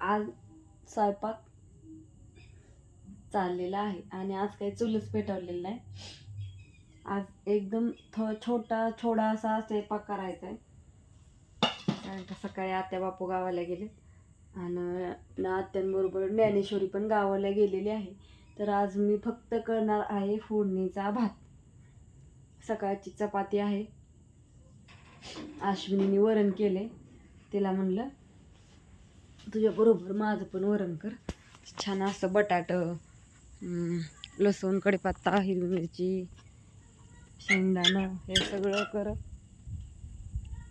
आज स्वयंपाक चाललेला आहे आणि आज काही चुलच पेटवलेलं नाही. आज एकदम थो छोटा छोडा असा स्वयंपाक करायचा आहे. कारण का सकाळी आत्या बापू गावाला गेले आणि आत्यांबरोबर ज्ञानेश्वरी पण गावाला गेलेली आहे. तर आज मी फक्त करणार आहे फोडणीचा भात. सकाळची चपाती आहे. अश्विनीने वरण केले. तिला म्हणलं तुझ्याबरोबर माझं पण वरण कर. छान असं बटाटं लसूण कढीपत्ता हिरवी मिरची शेंगदाणं हे सगळं कर.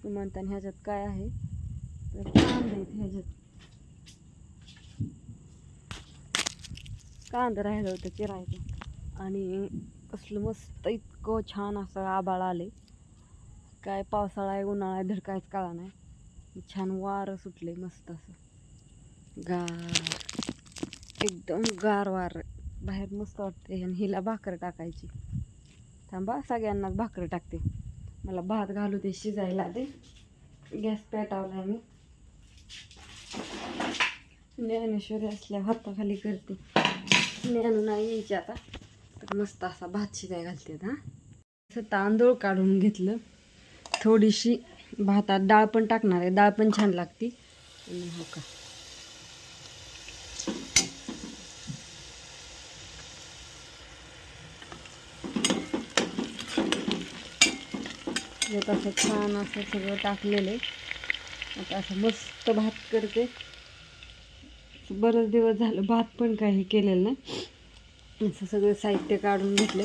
तू म्हणता ह्याच्यात काय आहे? तर कांदा आहेत ह्याच्यात. कांदा राहिलं होतं चिरायचं आणि कसलं मस्त इतकं छान असं आबाळ आले काय पावसाळा आहे उन्हाळा आहे धडकायच काळा नाही. छान वारं सुटले मस्त असं. गार. एकदम गार वार. बाहेर मस्त वाटते आणि हिला भाकर टाकायची. थांबा सगळ्यांनाच भाकर टाकते. मला भात घालू ते शिजायला दे. गॅस पेटावला मी. ज्ञानेश्वरी असल्या हाताखाली करते. ज्ञान नाही यायची आता. तर मस्त असा भात शिजाय घालते हा. असं तांदूळ काढून घेतलं. थोडीशी भातात डाळ पण टाकणार आहे. डाळ पण छान लागते. आणि हो का. यात असं छान असं सगळं टाकलेलं आहे. आता असं मस्त भात करते. बरेच दिवस झालं भात पण काही केलेलं नाही. असं सगळं साहित्य काढून घेतले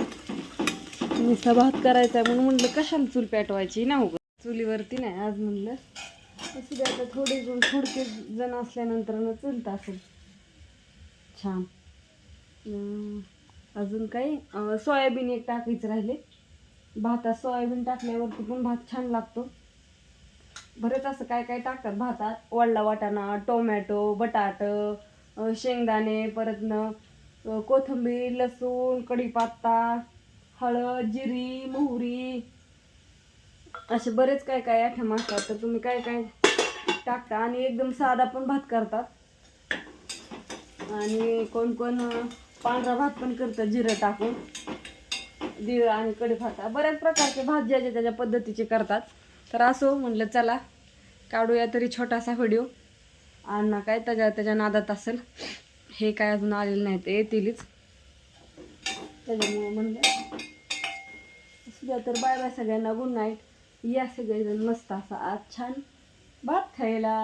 नुसता भात करायचा आहे म्हणून म्हटलं कशाला चूल पेटवायची? ना हो चुलीवरती नाही आज म्हणलं. असू द्या आता थोडे जण थोडके जण असल्यानंतर ना चुलत असेल. छान अजून काही? सोयाबीन एक टाकायचं राहिले. भातात सोयाबीन टाकल्यावरती पण भात छान लागतो. बरेच असं काय काय टाकतात भातात? वडला वाटाणा टोमॅटो बटाट शेंगदाणे परत न कोथिंबीर लसूण कढीपत्ता हळद जिरी मोहरी. असे बरेच काय काय आठम असतात. तर तुम्ही काय काय टाकता? आणि एकदम साधा पण भात करतात. आणि कोण कोण पांढरा भात पण करतात जिरं टाकून. दिळ आणि कढीपत्ता बऱ्याच प्रकारचे भात ज्याच्या त्याच्या पद्धतीचे करतात. तर असो म्हणलं चला काढूया तरी छोटासा व्हिडिओ. अण्णा काय त्याच्या त्याच्या नादात असेल. हे काय अजून आलेलं नाही ते येतीलच. त्याच्यामुळे म्हणलं तर बाय बाय सगळ्यांना गुड नाईट या सगळेजण मस्त असा आज छान भात खायला.